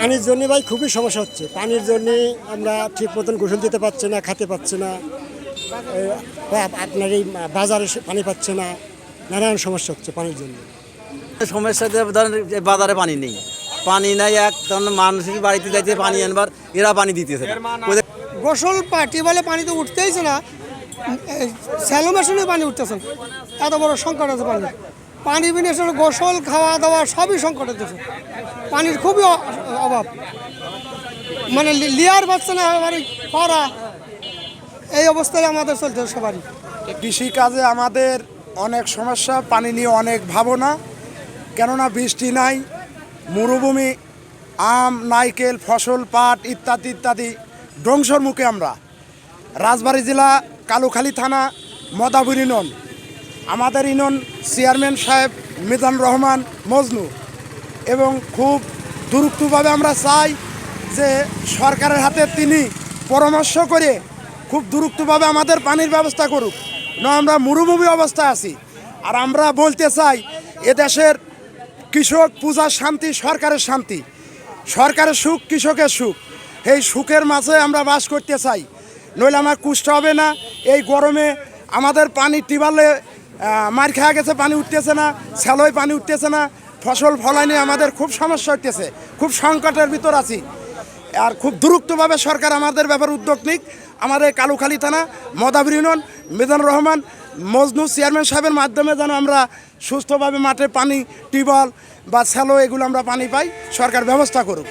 পানির জন্য ভাই খুবই সমস্যা হচ্ছে। পানির জন্যে আমরা ঠিক মতন গোসল দিতে পারছি না খেতে পাচ্ছি না। আপনার এই বাজারে সে পানি পাচ্ছে না। নানান সমস্যা হচ্ছে পানির জন্য। সমস্যা যে ধরেন বাজারে পানি নেই। পানি নাই এক তখন মানুষের বাড়িতে যাইতে পানি আনবার এরা পানি দিতেছে। গোসল পাটি বলে পানি তো উঠতেইছে না। স্যালো মেশিনে পানি উঠতেছে না। এত বড় সংকট আছে পানি পানি বিনে গোসল, খাওয়া দাওয়া সবই সংকট হতেছে পানির খুবই অভাব। মানে লিয়ার পাচ্ছে না এবারে খরা এই অবস্থায় আমাদের চলছে সবারই। কৃষিকাজে আমাদের অনেক সমস্যা, পানি নিয়ে অনেক ভাবনা। কেননা বৃষ্টি নাই, মরুভূমি, আম, নাইকেল, ফসল, পাট ইত্যাদি ইত্যাদি ধ্বংসর মুখে আমরা। রাজবাড়ী জেলা কালুখালী থানা, মদাবুর ইউনিয়ন আমাদের ইনন চেয়ারম্যান সাহেব মিজান রহমান মজনু। এবং খুব দ্রুতভাবে আমরা চাই যে সরকারের হাতে তিনি পরামর্শ করে খুব দুরুক্তভাবে আমাদের পানির ব্যবস্থা করুক। না, আমরা মরুভূমি অবস্থায় আছি। আর আমরা বলতে চাই, এদেশের কৃষক পূজার শান্তি, সরকারের শান্তি। সরকারের সুখ, কৃষকের সুখ। এই সুখের মাঝে আমরা বাস করতে চাই। নইলে আমার কুষ্ট হবে না। এই গরমে আমাদের পানি টিবালে মার খাওয়া গেছে, পানি উঠতেছে না স্যালোয় পানি উঠতেছে না, ফসল ফলানি আমাদের খুব সমস্যা হইতেছে, খুব সংকটের ভিতর আছি। আর খুব দ্রুতভাবে সরকার আমাদের ব্যাপারে উদ্যোগ নিক। আমাদের কালুখালী থানা, মদাবির ইউনিয়ন রহমান, মজনু চেয়ারম্যান সাহেবের মাধ্যমে যেন আমরা সুস্থভাবে মাঠে পানি, টিউবওয়েল বা স্যালো এগুলো আমরা পানি পাই, সরকার ব্যবস্থা করুক।